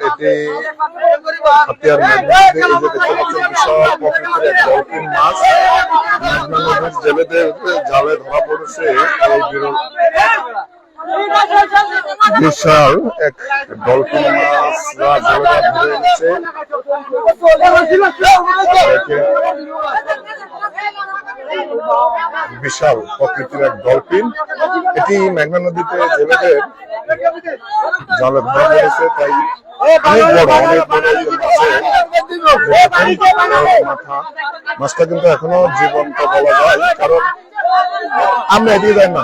এটি হাতিয়ার ম্যাগনেটে এই যে দেখতে পাচ্ছেন বিশাল প্রকৃতির এক মাছ জেলেদের জালে ধরা পড়েছে এই বিশাল এক ডলফিন বিশাল প্রকৃতির এক ডলফিন। এটি মেঘনা নদীতে জেলেদের জালে ধরা পড়েছে তাই মাছটা কিন্তু এখনও জীবন্ত বলা যায়, কারণ আমরা এগিয়ে যাই না।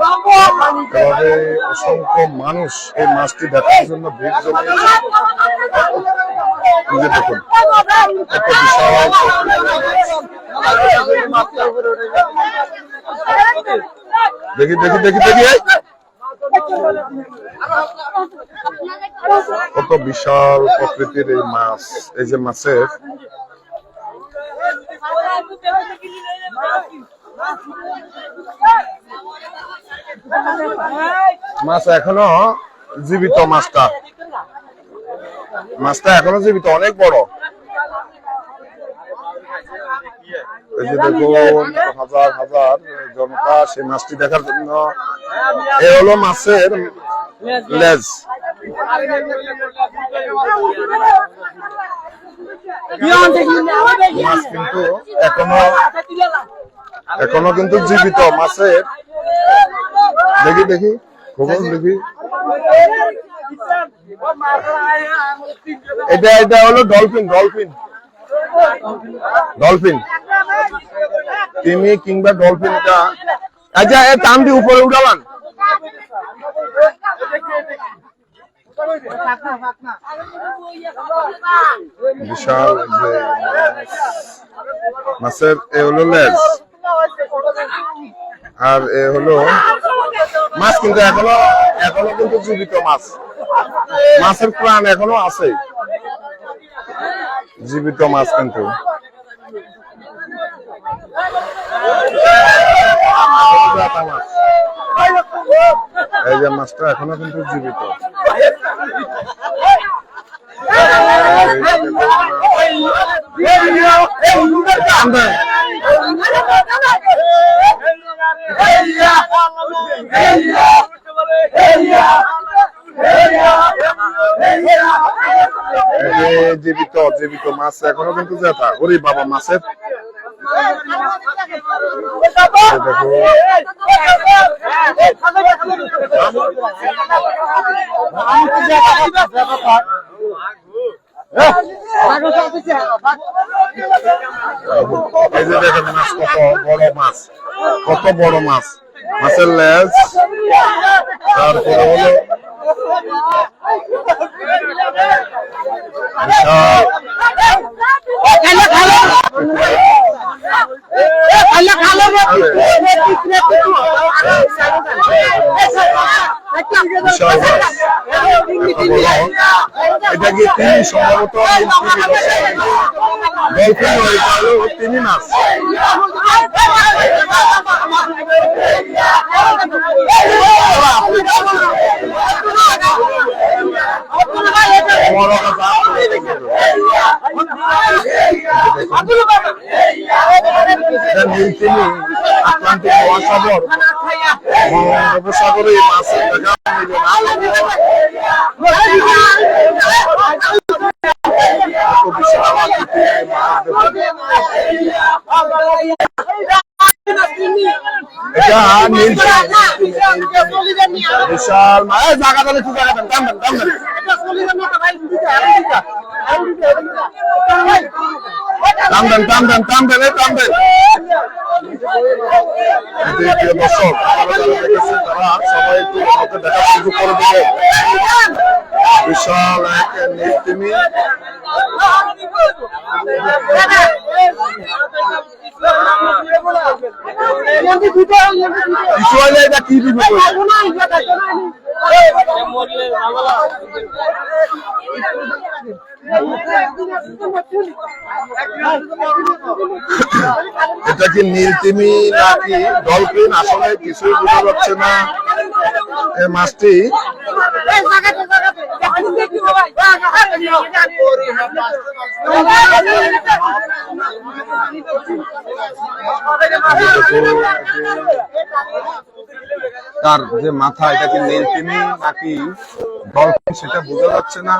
এভাবে অসংখ্য মানুষ এই মাছটি দেখার জন্য ভিড় জমিয়েছে। দেখুন বিশাল দেখি দেখি দেখি দেখি কত বিশাল প্রকৃতির এই মাছ, এই যে মাছের। মাছ এখনও জীবিত মাছটা। মাছটা এখনও জীবিত, অনেক বড়। জন্য। এ মাছের লেজ। মাছ কিন্তু এখনও এখনও কিন্তু জীবিত মাছের দেখি দেখি। খবর দেখি। এটা এটা হলো ডলফিন ডলফিন। ডলফিন। তিমি কিংবা ডলফিন এটা। আচ্ছা এ টান দিয়ে উপরে উঠালান বিশাল যে। মাছের এ হলো লেজ। আর এ হলো মাছ কিন্তু এখনও এখনও কিন্তু জীবিত মাছ মাছের প্রাণ এখনও আছে জীবিত মাছ কিন্তু। এই যে মাছটা এখনও কিন্তু জীবিত যে জীবিত জীবিত মাছ এখনও কিন্তু জেতা ওরে বাবা মাছের এই বড় মাছ। কত বড় মাছ? মাছের লেজ। তারপরে হলো বিশাল বিশাল মাছ এত বড়। এটা কি তিনি সম্ভবত তিনি নীলতিমি আটলান্টিক মহাসাগর। বঙ্গোপসাগরে এই মাছের দেখা মিলবে না এত বিশাল আকৃতির এই মাছ দেখুন। এটা নীলতিমি বিশাল মাছ এই জায়গা তাহলে একটু জায়গা দেন দাম দেন দাম দেন টান দেন টান দেন টান দেন এই টান দেন এতে প্রিয় দর্শক তারা সবাই একটু আমাকে দেখার সুযোগ করে দেবে। বিশাল এক নীলতিমি কিছু হইলে এটা কি দিবে এটা কি নীলতিমি নাকি ডলফিন? আসলে কিছুই বোঝা যাচ্ছে না। এই মাছটি তার যে মাথা, এটা কি নীলতিমি নাকি ডলফিন সেটা বোঝা যাচ্ছে না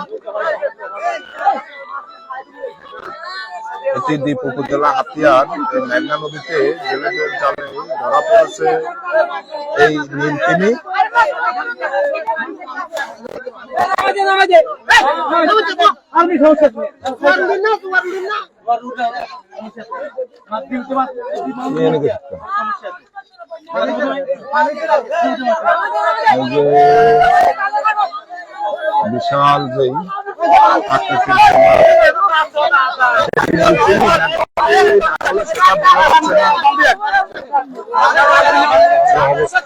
এটি দ্বীপ উপজেলা হাতিয়ার মেঘনা নদীতে ধরা পড়েছে এই নীলতিমি নিয়ে নিয়ে গেছে। এই যে বিশাল যেই আকৃতির যে মাছ, এই নীলতিমি আসলে সেটা বোঝা যাচ্ছে না। যে অবস্থা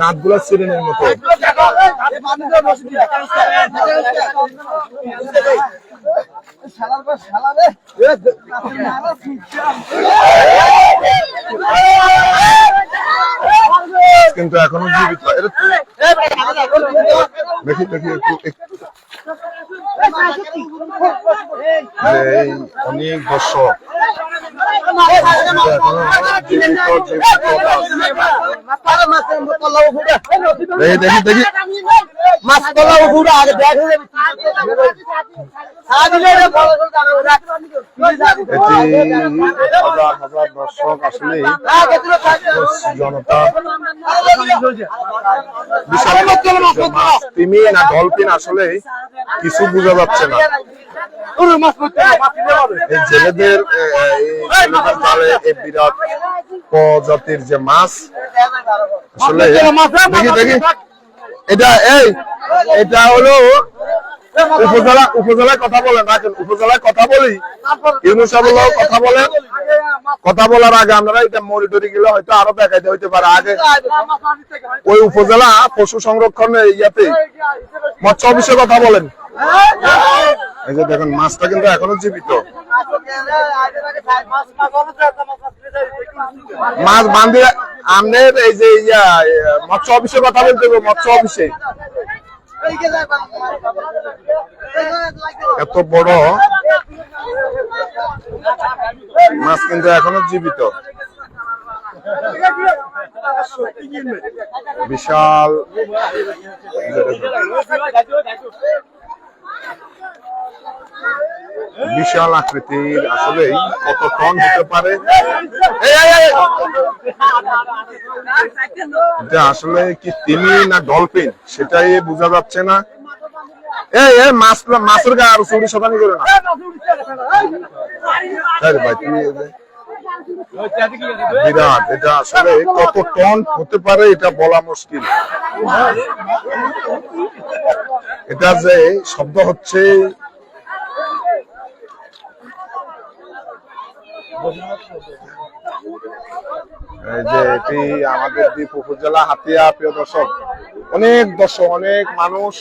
দাঁতগুলা সিরেনের মতো কিন্তু এখনও জীবিত। দেখি দেখি একটু অনেক দর্শক দেখি দর্শক আসলে জনতা বিশাল মাছ তিমি না ডলফিন আসলে কিছু বোঝা যাচ্ছে না। এই জেলেদের এই জালে এই বিরাট প্রজাতির যে মাছ আসলে দেখি দেখি। এটা এই এটা হলো উপজেলা উপজেলায় কথা বলেন রাখেন উপজেলায় কথা বলি। কথা বলেন। কথা বলার আগে আমরা এটা মরিটরি গেলে হয়তো আরও দেখাইতে হইতে পারে। আগে ওই উপজেলা পশু সংরক্ষণের ইয়াতে মৎস্য অফিসে কথা বলেন। এই যে দেখেন, মাছটা কিন্তু এখনও জীবিত। মাছ বান্ধে আমনের এই যে মৎস্য অফিসে কথা বলতে হবে, মৎস্য অফিসে। এত বড় মাছ কিন্তু এখনও জীবিত। বিশাল। বিশাল আকৃতির আসলে কত টন হতে পারে! এটা আসলে কি তিমি না ডলফিন? সেটাই বোঝা যাচ্ছে না। এটা আসলে কত টন হতে পারে এটা বলা মুশকিল। এটা যে শব্দ হচ্ছে যে এটি আমাদের দ্বীপ উপজেলা হাতিয়া প্রিয় দর্শক অনেক দর্শক অনেক মানুষ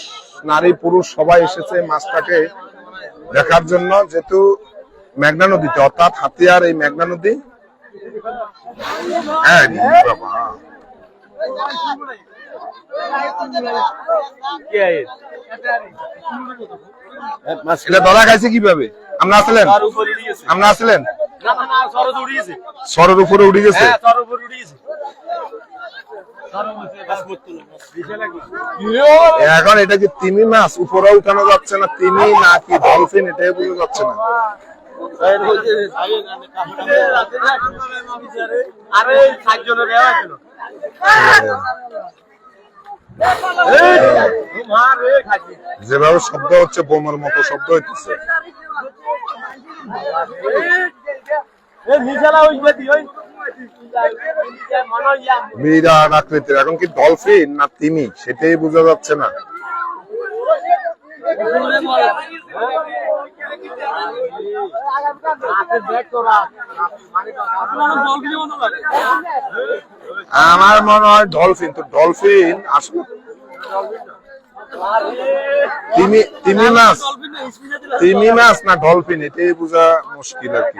নারী পুরুষ সবাই এসেছে মাছটাকে দেখার জন্য যেহেতু মেঘনা নদীতে অর্থাৎ হাতিয়ার এই মেঘনা নদী। হ্যাঁ বাবা। ধরা খাইছে কীভাবে? আমরা আসলেন আমরা আসলেন সরের উপরে উঠে গেছে? এখন এটা কি তিমি মাছ? উপরে উঠানো যাচ্ছে না তিমি না কি ডলফিন এটাই বোঝা যাচ্ছে না। যেভাবে শব্দ হচ্ছে বোমার মতো শব্দ হইতেছে। বিরাট আকৃতির এখন কি ডলফিন না তিমি? সেটাই বোঝা যাচ্ছে না। আমার মনে হয় ডলফিন, তো ডলফিন আসলে তিমি তিমি মাছ তিমি মাছ না ডলফিন, এটাই বোঝা মুশকিল আর কি।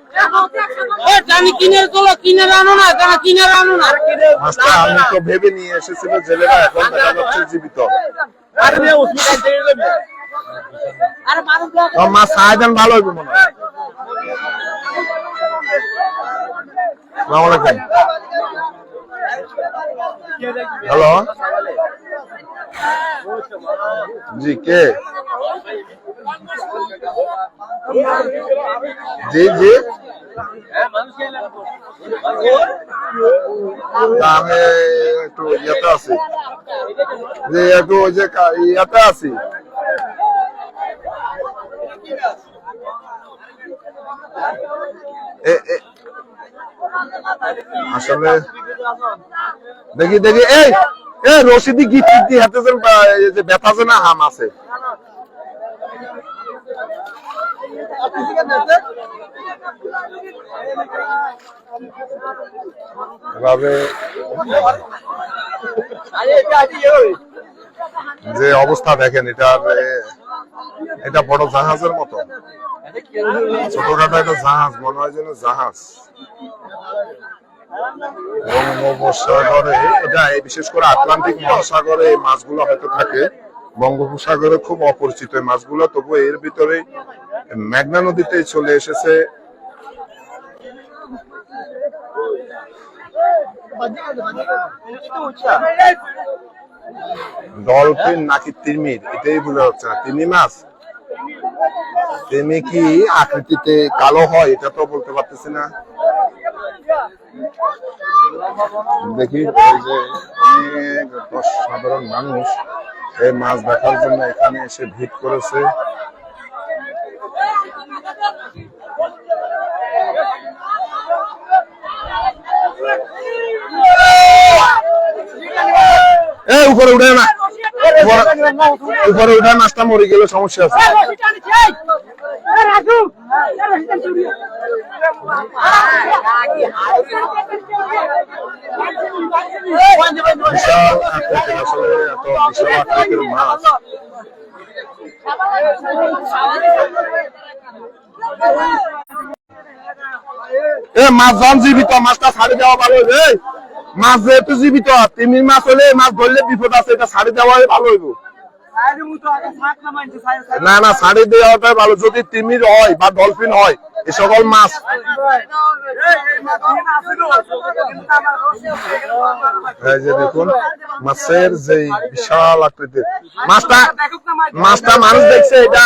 আমি তো ভেবে নিয়ে এসেছিল জেলেরা এখন দেখা যাচ্ছে জীবিত। মাছ সাহায্যান ভালো হইবে মনে হয়। হ্যালো? জি কে? জি জি। আমি একটু ইয়েতে আছি। যে একটু ওই যে ইয়েতে আছি। আসলে দেখি দেখি, এই এ রশিদি গিট যে ব্যথা আছে না, হাম আছে। যে অবস্থা দেখেন, এটা এটা বড় জাহাজের মতো। ছোটখাটো একটা জাহাজ, মনে হয় যেন জাহাজ। এটা বিশেষ করে আটলান্টিক মহাসাগরে এই মাছগুলো হয়তো থাকে। বঙ্গোপসাগরে খুব অপরিচিত মাছগুলো তবু এর ভিতরে মেঘনা নদীতে চলে এসেছে। ডলফিন নাকি তিমির, এটাই বোঝা যাচ্ছে না। তিমি মাছ? তিমি কি আকৃতিতে কালো হয়, এটা তো বলতে পারতেছি না। দেখি, এই যে অনেক সাধারণ মানুষ। এই মাছ দেখার জন্য এখানে এসে ভিড় করেছে। উপরে উঠে না। উপরে- উঠে মাছটা মরে গেলে সমস্যা আছে। মাছ এ মাছ যখন জীবিত মাছটা ছাড়ি দেওয়া ভালো হইবে এই, মাছ যেহেতু জীবিত তিমির মাছ হলে মাছ ধরলে বিপদ আছে এটা ছাড়ি দেওয়াই ভালো হইব। না না ছাড়ি দেওয়াটাই ভালো। যদি তিমির হয় বা ডলফিন হয় এ সকল মাছ। দেখুন, মাছের যে বিশাল আকৃতির। মাছটা মাছটা মানুষ দেখছে, এটা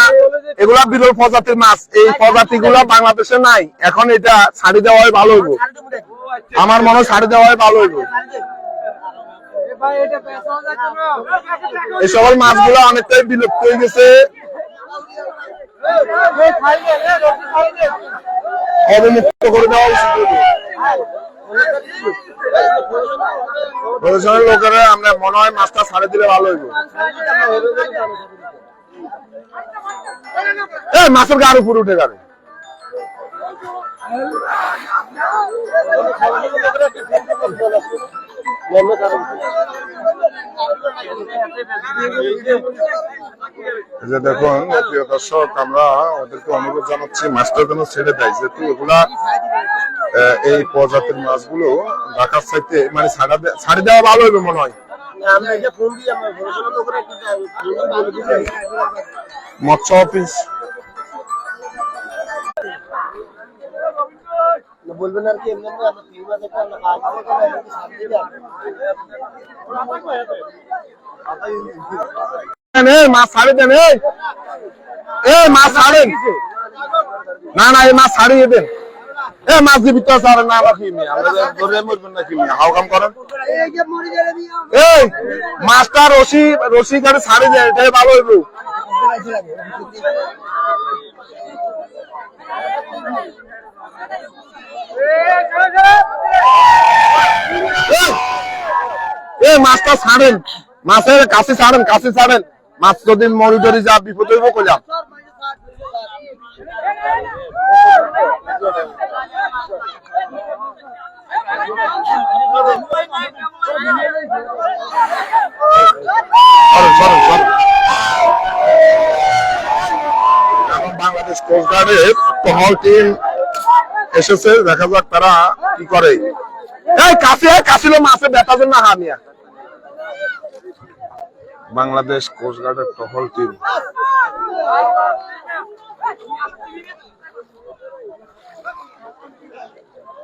এগুলা বিরল প্রজাতির মাছ। এই প্রজাতি গুলা বাংলাদেশে নাই। এখন এটা ছাড়ি দেওয়াই ভালো হইব। আমার মনে ছাড়ি দেওয়াই ভালো হইব। এই সকল মাছগুলো অনেকটাই বিলুপ্ত হয়ে গেছে। অবমুক্ত করে দেওয়া লোকেরা আমরা মনে হয় মাছটা ছাড়ে দিলে ভালো হইব। এ, মাছের গাড়ি উপরে উঠে যাবে। এই যে দেখুন, প্রিয় দর্শক, আমরা ওদেরকে অনুরোধ জানাচ্ছি মাছটা যেন ছেড়ে দেয়, যেহেতু এগুলা এই প্রজাতির মাছগুলো ঢাকার সাইতে মানে ছাড়া দেওয়া ভালো হবে মনে হয়। মৎস্য অফিস বলবেন আর কি এমনি আমরা কাজ এমনি মাছ ছাড়ি দেন এ মাছ ছাড়েন। না না এই মাছ ছাড়িয়ে দেন। এ মাছ জীবিত আছে আর না আমরা যে ধরে মরবেন নাকি নি হাও কাম করেন? এই মাছটা রশি রশি গাড়ি ছাড়ি দেন এটাই ভালো হইব। এ মাছটা ছাড়েন। মাছের কাছে ছাড়েন কাছে ছাড়েন। মাছ যদি মরি টরি যা বিপদ হইব কইলাম বাংলাদেশ কোস্ট গার্ডের টহল টিম এসেছে, দেখা যাক তারা কি করে। এই কাছে কাছিল মাছে হামিয়া বাংলাদেশ কোস্ট গার্ডের টহল টিম।